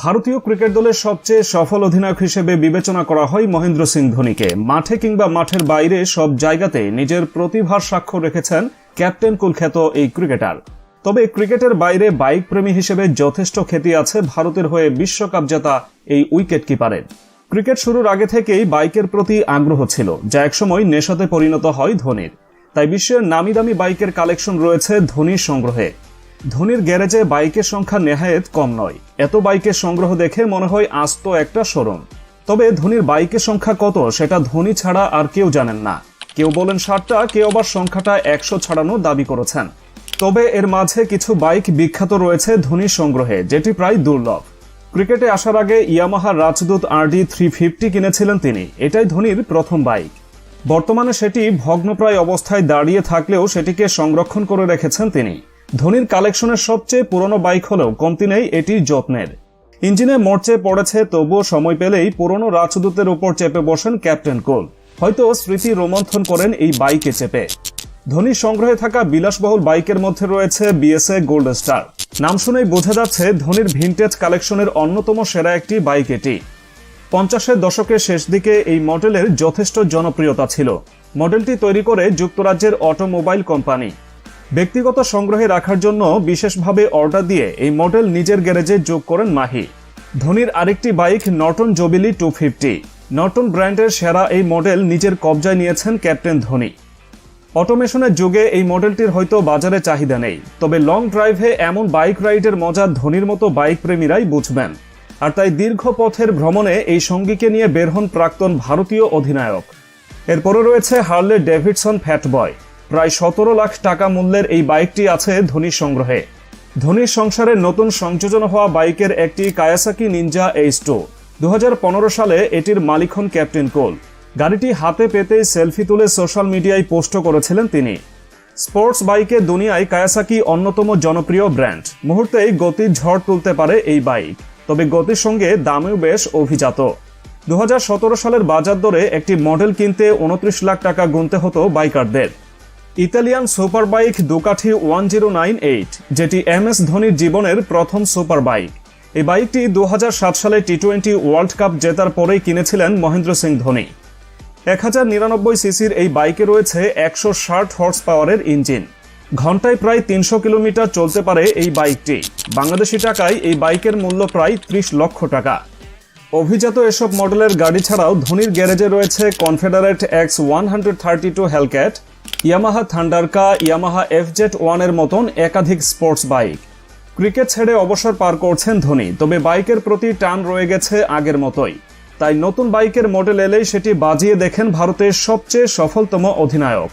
ভারতীয় ক্রিকেট দলের সবচেয়ে সফল অধিনায়ক হিসেবে বিবেচনা করা হয় মহেন্দ্র সিং ধোনিকে। মাঠে কিংবা মাঠের বাইরে সব জায়গাতে নিজের প্রতিভার স্বাক্ষর রেখেছেন ক্যাপ্টেন কুলখ্যাত এই ক্রিকেটার। তবে ক্রিকেটের বাইরে বাইক প্রেমী হিসেবে যথেষ্ট খ্যাতি আছে ভারতের হয়ে বিশ্বকাপ জেতা এই উইকেট কিপারের ক্রিকেট শুরুর আগে থেকেই বাইকের প্রতি আগ্রহ ছিল, যা একসময় নেশাতে পরিণত হয় ধোনির। তাই বিশ্বের নামি দামি বাইকের কালেকশন রয়েছে ধোনির সংগ্রহে। ধোনির গ্যারেজে বাইকের সংখ্যা নেহায়েত কম নয়। এত বাইকের সংগ্রহ দেখে মনে হয় আস্ত একটা শোরুম। তবে ধোনির বাইকের সংখ্যা কত সেটা ধোনি ছাড়া আর কেউ জানেন না। কেউ বলেন ষাটটা, কেউ আবার সংখ্যাটা একশো ছাড়ানো দাবি করেছেন। তবে এর মাঝে কিছু বাইক বিখ্যাত রয়েছে ধোনির সংগ্রহে, যেটি প্রায় দুর্লভ। ক্রিকেটে আসার আগে Yamaha Rajdoot RD three fifty কিনেছিলেন তিনি। এটাই ধোনির প্রথম বাইক। বর্তমানে সেটি ভগ্নপ্রায় অবস্থায় দাঁড়িয়ে থাকলেও সেটিকে সংরক্ষণ করে রেখেছেন তিনি। ধোনির কালেকশনের সবচেয়ে পুরনো বাইক হলেও কমতি নেই এটি যত্নের। ইঞ্জিনে মরচে পড়েছে, তবুও সময় পেলেই পুরনো রাজদূতের উপর চেপে বসেন ক্যাপ্টেন কোল। হয়তো স্মৃতি রোমন্থন করেন এই বাইকে চেপে। ধোনির সংগ্রহে থাকা বিলাসবহুল বাইকের মধ্যে রয়েছে বিএসএ গোল্ড স্টার। নাম শুনেই বোঝা যাচ্ছে ধোনির ভিনটেজ কালেকশনের অন্যতম সেরা একটি বাইক এটি। পঞ্চাশের দশকের শেষ দিকে এই মডেলের যথেষ্ট জনপ্রিয়তা ছিল। মডেলটি তৈরি করে যুক্তরাজ্যের অটোমোবাইল কোম্পানি। ব্যক্তিগত সংগ্রহে রাখার জন্য বিশেষভাবে অর্ডার দিয়ে এই মডেল নিজের গ্যারেজে যোগ করেন মাহি। ধোনির আরেকটি bike Norton Jubilee two fifty. Norton ব্র্যান্ডের সেরা এই মডেল নিজের কবজায় নিয়েছেন ক্যাপ্টেন ধোনি। অটোমেশনের যুগে এই মডেলটির হয়তো বাজারে চাহিদা নেই, তবে লং ড্রাইভে এমন বাইক রাইডের মজা ধোনির মতো বাইক প্রেমীরাই বুঝবেন। আর তাই দীর্ঘ পথের ভ্রমণে এই সঙ্গীকে নিয়ে বের হন প্রাক্তন ভারতীয় অধিনায়ক। এরপরে রয়েছে হার্লে ডেভিডসন ফ্যাটবয়। প্রায় সতেরো লাখ টাকা মূল্যের এই বাইকটি আছে ধোনির সংগ্রহে। ধোনির সংসারে নতুন সংযোজন হওয়া বাইকের একটি কায়াসাকি নিনজা এইচ টু। দুহাজার পনেরো সালে এটির মালিক হন ক্যাপ্টেন কোল। গাড়িটি হাতে পেতেই সেলফি তুলে সোশ্যাল মিডিয়ায় পোস্ট করেছিলেন তিনি। স্পোর্টস বাইকে দুনিয়ায় কায়াসাকি অন্যতম জনপ্রিয় ব্র্যান্ড। মুহূর্তেই গতির ঝড় তুলতে পারে এই বাইক। তবে গতির সঙ্গে দামেও বেশ অভিজাত। দু হাজার সতেরো সালের বাজার দরে একটি মডেল কিনতে উনত্রিশ লাখ টাকা গুনতে হতো বাইকারদের। Italian super bike Ducati one zero nine eight, যেটি এম এস ধোনির জীবনের প্রথম সুপার বাইক এই বাইকটি দু হাজার সাত সালে টি টোয়েন্টি ওয়ার্ল্ড কাপ জেতার পরেই কিনেছিলেন মহেন্দ্র সিং ধোনি। এক হাজার নিরানব্বই সিসির এই বাইকে রয়েছে একশো ষাট হর্স পাওয়ারের ইঞ্জিন। ঘন্টায় প্রায় তিনশো কিলোমিটার চলতে পারে এই বাইকটি। বাংলাদেশি টাকায় এই বাইকের মূল্য প্রায় ত্রিশ লক্ষ টাকা। অভিজাত এসব মডেলের গাড়ি ছাড়াও ধোনির গ্যারেজে রয়েছে Confederate X one hundred thirty two Hellcat Yamaha Thundercat Yamaha FZ ওয়ানের মতন একাধিক স্পোর্টস বাইক ক্রিকেট ছেড়ে অবসর পার করছেন ধোনি, তবে বাইকের প্রতি টান রয়ে গেছে আগের মতোই। তাই নতুন বাইকের মডেল এলেই সেটি বাজিয়ে দেখেন ভারতের সবচেয়ে সফলতম অধিনায়ক।